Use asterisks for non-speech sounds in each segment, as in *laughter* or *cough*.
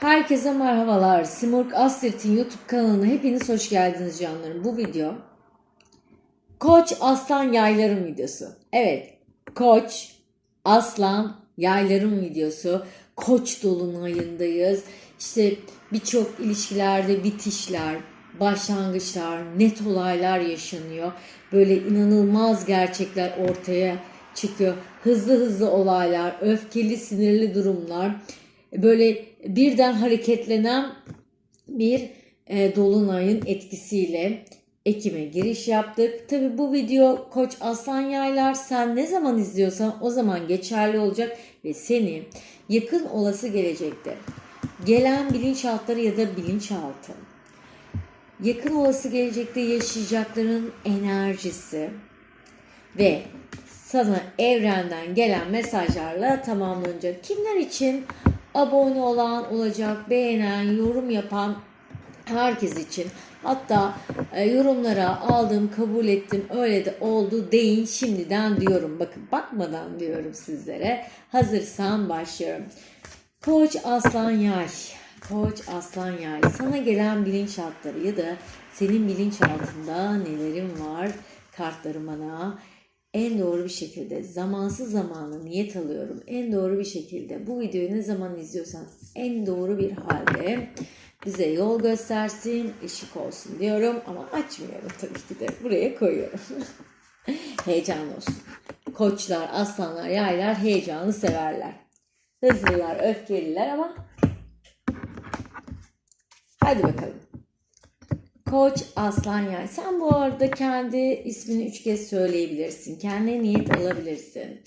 Herkese merhabalar. Simurg Astirt'in YouTube kanalına hepiniz hoş geldiniz canlarım. Bu video Koç Aslan Yaylarım videosu. Evet, Koç Aslan Yaylarım videosu. Koç dolunayındayız. İşte birçok ilişkilerde bitişler, başlangıçlar, net olaylar yaşanıyor. Böyle inanılmaz gerçekler ortaya çıkıyor. Hızlı hızlı olaylar, öfkeli, sinirli durumlar böyle birden hareketlenen bir e, dolunayın etkisiyle Ekim'e giriş yaptık. Tabi bu video Koç Aslan Yaylar sen ne zaman izliyorsan o zaman geçerli olacak ve seni yakın olası gelecekte gelen bilinçaltları ya da bilinçaltı yakın olası gelecekte yaşayacakların enerjisi ve sana evrenden gelen mesajlarla tamamlanacak. Kimler için abone olan olacak, beğenen, yorum yapan herkes için. Hatta e, yorumlara aldım, kabul ettim, öyle de oldu deyin şimdiden diyorum. Bakın bakmadan diyorum sizlere. Hazırsan başlıyorum. Koç Aslan Yay. Koç Aslan Yay. Sana gelen bilinçaltları ya da senin bilinçaltında nelerin var? Kartlarım bana en doğru bir şekilde zamansız zamanı niyet alıyorum. En doğru bir şekilde bu videoyu ne zaman izliyorsan en doğru bir halde bize yol göstersin, ışık olsun diyorum ama açmıyorum tabii ki de buraya koyuyorum. *laughs* Heyecan olsun. Koçlar, aslanlar, yaylar heyecanı severler. Hızlılar, öfkeliler ama hadi bakalım. Koç Aslan Yay. Sen bu arada kendi ismini üç kez söyleyebilirsin. Kendine niyet alabilirsin.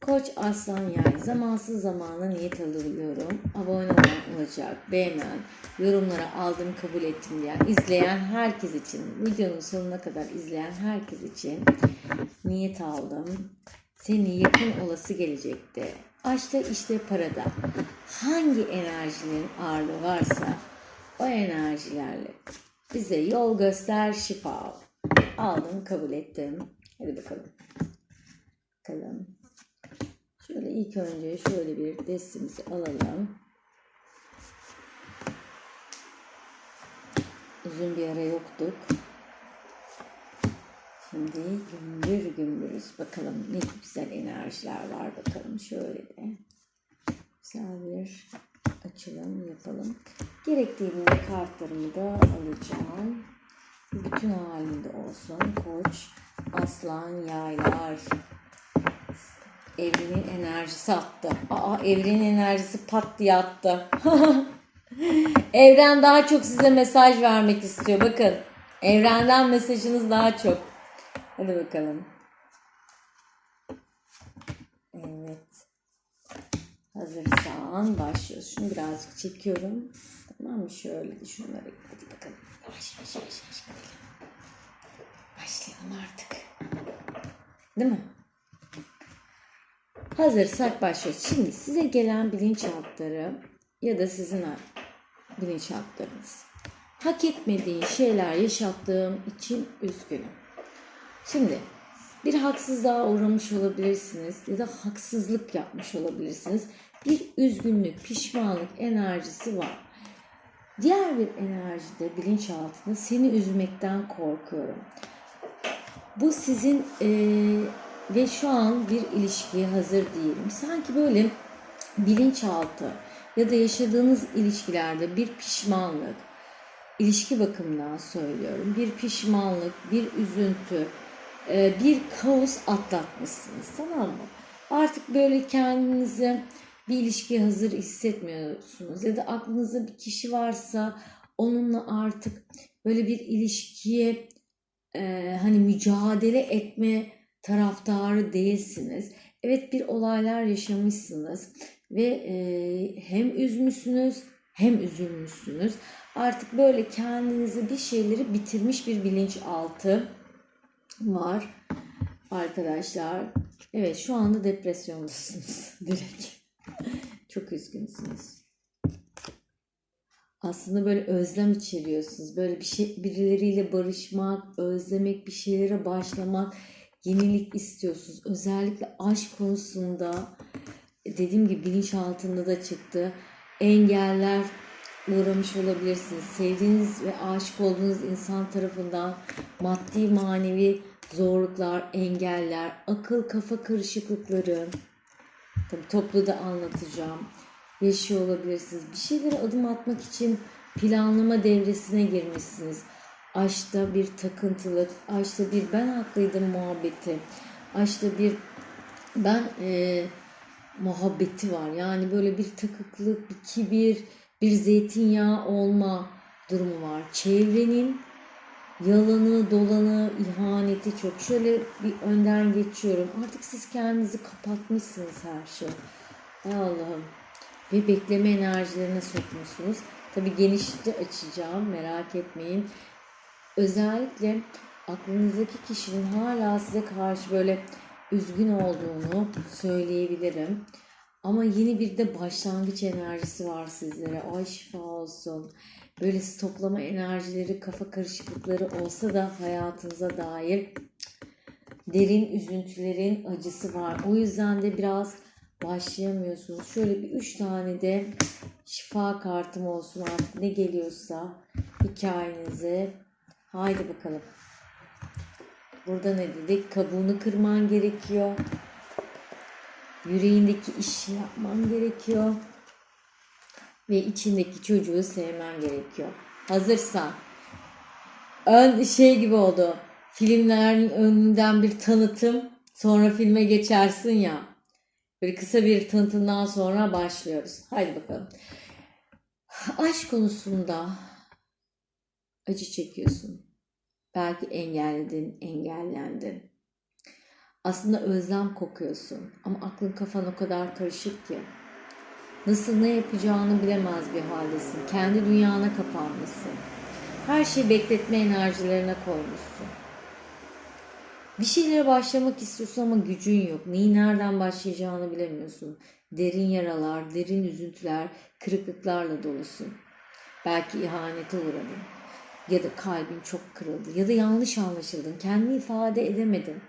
Koç Aslan Yay. Zamansız zamana niyet alıyorum. Abone olan olacak. Beğenen, yorumlara aldım kabul ettim diyen, izleyen herkes için, videonun sonuna kadar izleyen herkes için niyet aldım. Seni yakın olası gelecekte. Aşkta işte parada. Hangi enerjinin ağırlığı varsa o enerjilerle bize yol göster şifa al. Aldım kabul ettim. Hadi bakalım. Bakalım. Şöyle ilk önce şöyle bir destimizi alalım. Uzun bir ara yoktuk. Şimdi gümbür gümbürüz. Bakalım ne güzel enerjiler var bakalım şöyle de. Güzel bir açılım yapalım. Gerektiğinde kartlarımı da alacağım. Bütün halinde olsun. Koç, aslan, yaylar. Evrenin enerjisi attı. Aa evrenin enerjisi pat diye attı. *laughs* Evren daha çok size mesaj vermek istiyor. Bakın. Evrenden mesajınız daha çok. Hadi bakalım. Evet. Hazırsan başlıyoruz. Şunu birazcık çekiyorum. Tamam mı? Şöyle şunları. Hadi bakalım. Yavaş yavaş yavaş yavaş. Başlayalım artık. Değil mi? Hazırsak başlıyoruz. Şimdi size gelen bilinçaltları ya da sizin bilinçaltlarınız. Hak etmediğin şeyler yaşattığım için üzgünüm. Şimdi bir haksızlığa uğramış olabilirsiniz ya da haksızlık yapmış olabilirsiniz. Bir üzgünlük, pişmanlık enerjisi var. Diğer bir enerjide bilinçaltında seni üzmekten korkuyorum. Bu sizin e, ve şu an bir ilişkiye hazır değilim. Sanki böyle bilinçaltı ya da yaşadığınız ilişkilerde bir pişmanlık, ilişki bakımından söylüyorum. Bir pişmanlık, bir üzüntü, e, bir kaos atlatmışsınız tamam mı? Artık böyle kendinizi bir ilişkiye hazır hissetmiyorsunuz ya da aklınızda bir kişi varsa onunla artık böyle bir ilişkiye e, hani mücadele etme taraftarı değilsiniz. Evet bir olaylar yaşamışsınız ve e, hem üzmüşsünüz hem üzülmüşsünüz. Artık böyle kendinizi bir şeyleri bitirmiş bir bilinçaltı var arkadaşlar. Evet şu anda depresyondasınız *laughs* direkt. *laughs* Çok üzgünsünüz. Aslında böyle özlem içeriyorsunuz. Böyle bir şey birileriyle barışmak, özlemek, bir şeylere başlamak, yenilik istiyorsunuz. Özellikle aşk konusunda dediğim gibi bilinçaltında da çıktı. engeller uğramış olabilirsiniz. Sevdiğiniz ve aşık olduğunuz insan tarafından maddi manevi zorluklar, engeller, akıl kafa karışıklıkları tabii toplu da anlatacağım. Yaşıyor olabilirsiniz. Bir şeylere adım atmak için planlama devresine girmişsiniz. Aşkta bir takıntılık, aşkta bir ben haklıydım muhabbeti, aşkta bir ben e, muhabbeti var. Yani böyle bir takıklık, bir kibir, bir zeytinyağı olma durumu var. Çevrenin yalanı, dolanı, ihaneti çok. Şöyle bir önden geçiyorum. Artık siz kendinizi kapatmışsınız her şey. Ey Allah'ım. Ve bekleme enerjilerine sokmuşsunuz. Tabii genişte açacağım merak etmeyin. Özellikle aklınızdaki kişinin hala size karşı böyle üzgün olduğunu söyleyebilirim. Ama yeni bir de başlangıç enerjisi var sizlere. Ay şifa olsun. Böyle stoklama enerjileri, kafa karışıklıkları olsa da hayatınıza dair derin üzüntülerin acısı var. O yüzden de biraz başlayamıyorsunuz. Şöyle bir üç tane de şifa kartım olsun artık ne geliyorsa hikayenize. Haydi bakalım. Burada ne dedik? Kabuğunu kırman gerekiyor. Yüreğindeki işi yapman gerekiyor. Ve içindeki çocuğu sevmen gerekiyor. Hazırsan. Ön şey gibi oldu. Filmlerin önünden bir tanıtım. Sonra filme geçersin ya. Böyle kısa bir tanıtımdan sonra başlıyoruz. Haydi bakalım. Aşk konusunda acı çekiyorsun. Belki engelledin, engellendin. Aslında özlem kokuyorsun ama aklın kafan o kadar karışık ki. Nasıl ne yapacağını bilemez bir haldesin. Kendi dünyana kapanmışsın. Her şeyi bekletme enerjilerine koymuşsun. Bir şeylere başlamak istiyorsun ama gücün yok. Neyi nereden başlayacağını bilemiyorsun. Derin yaralar, derin üzüntüler, kırıklıklarla dolusun. Belki ihanete uğradın. Ya da kalbin çok kırıldı. Ya da yanlış anlaşıldın. Kendini ifade edemedin.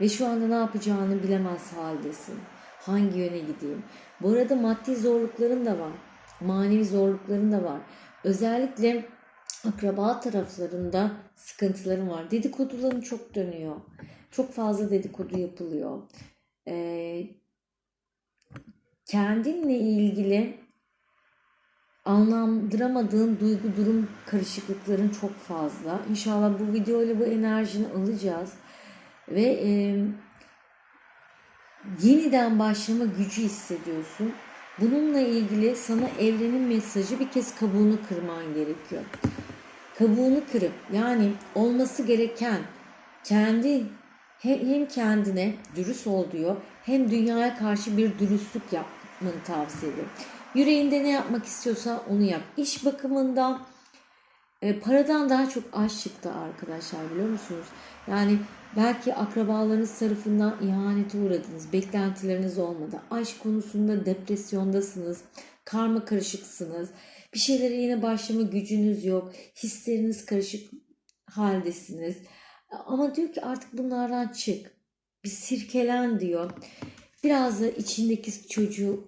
Ve şu anda ne yapacağını bilemez haldesin. Hangi yöne gideyim? Bu arada maddi zorlukların da var. Manevi zorlukların da var. Özellikle akraba taraflarında sıkıntıların var. Dedikoduların çok dönüyor. Çok fazla dedikodu yapılıyor. Ee, kendinle ilgili anlamlandıramadığın duygu durum karışıklıkların çok fazla. İnşallah bu videoyla bu enerjini alacağız. Ve e, yeniden başlama gücü hissediyorsun. Bununla ilgili sana evrenin mesajı bir kez kabuğunu kırman gerekiyor. Kabuğunu kırıp yani olması gereken kendi hem kendine dürüst ol diyor hem dünyaya karşı bir dürüstlük yapmanı tavsiye ediyorum. Yüreğinde ne yapmak istiyorsa onu yap. İş bakımından e, paradan daha çok aşk arkadaşlar biliyor musunuz? Yani belki akrabalarınız tarafından ihanete uğradınız. Beklentileriniz olmadı. Aşk konusunda depresyondasınız. Karma karışıksınız. Bir şeylere yine başlama gücünüz yok. Hisleriniz karışık haldesiniz. Ama diyor ki artık bunlardan çık. Bir sirkelen diyor. Biraz da içindeki çocuğu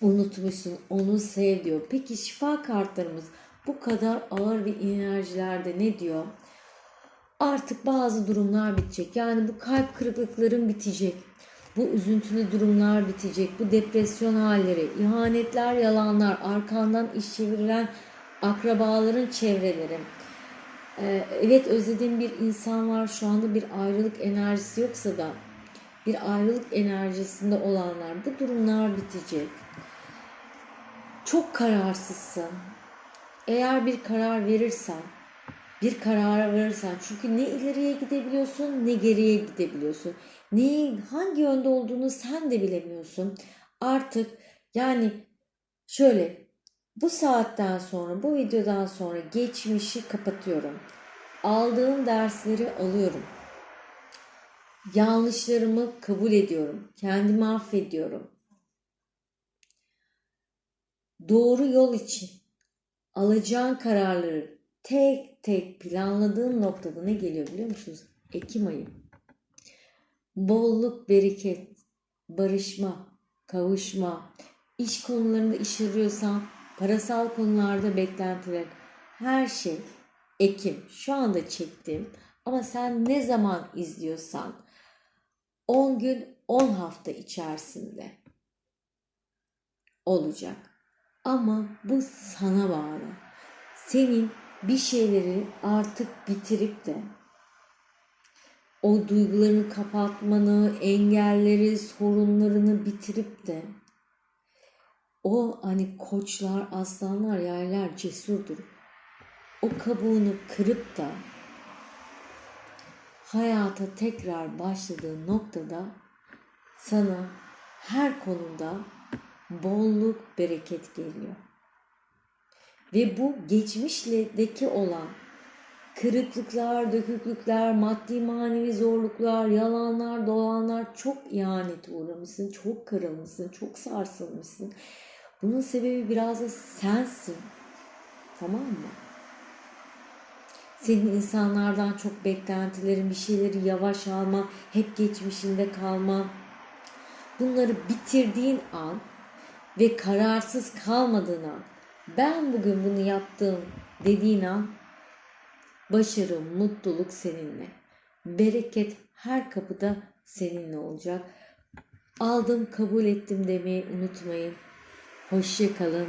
unutmuşsun. Onu sev diyor. Peki şifa kartlarımız bu kadar ağır bir enerjilerde ne diyor? Artık bazı durumlar bitecek. Yani bu kalp kırıklıkların bitecek. Bu üzüntülü durumlar bitecek. Bu depresyon halleri, ihanetler, yalanlar, arkandan iş çevirilen akrabaların çevreleri. Ee, evet özlediğim bir insan var. Şu anda bir ayrılık enerjisi yoksa da bir ayrılık enerjisinde olanlar bu durumlar bitecek. Çok kararsızsın. Eğer bir karar verirsen, bir karara verirsen çünkü ne ileriye gidebiliyorsun ne geriye gidebiliyorsun. Neyi hangi yönde olduğunu sen de bilemiyorsun. Artık yani şöyle bu saatten sonra bu videodan sonra geçmişi kapatıyorum. Aldığım dersleri alıyorum. Yanlışlarımı kabul ediyorum. Kendimi affediyorum. Doğru yol için alacağın kararları tek tek planladığın noktada ne geliyor biliyor musunuz? Ekim ayı. Bolluk, bereket, barışma, kavuşma, iş konularında iş arıyorsan, parasal konularda beklentiler, her şey Ekim. Şu anda çektim ama sen ne zaman izliyorsan 10 gün 10 hafta içerisinde olacak. Ama bu sana bağlı. Senin bir şeyleri artık bitirip de o duygularını kapatmanı, engelleri, sorunlarını bitirip de o hani koçlar, aslanlar, yaylar cesurdur. O kabuğunu kırıp da hayata tekrar başladığı noktada sana her konuda bolluk, bereket geliyor. Ve bu geçmişledeki olan kırıklıklar, döküklükler, maddi manevi zorluklar, yalanlar, dolanlar çok ihanete uğramışsın, çok kırılmışsın, çok sarsılmışsın. Bunun sebebi biraz da sensin. Tamam mı? Senin insanlardan çok beklentilerin, bir şeyleri yavaş alma, hep geçmişinde kalma. Bunları bitirdiğin an ve kararsız kalmadığın an, ben bugün bunu yaptım dediğin an başarı, mutluluk seninle. Bereket her kapıda seninle olacak. Aldım, kabul ettim demeyi unutmayın. Hoşça kalın.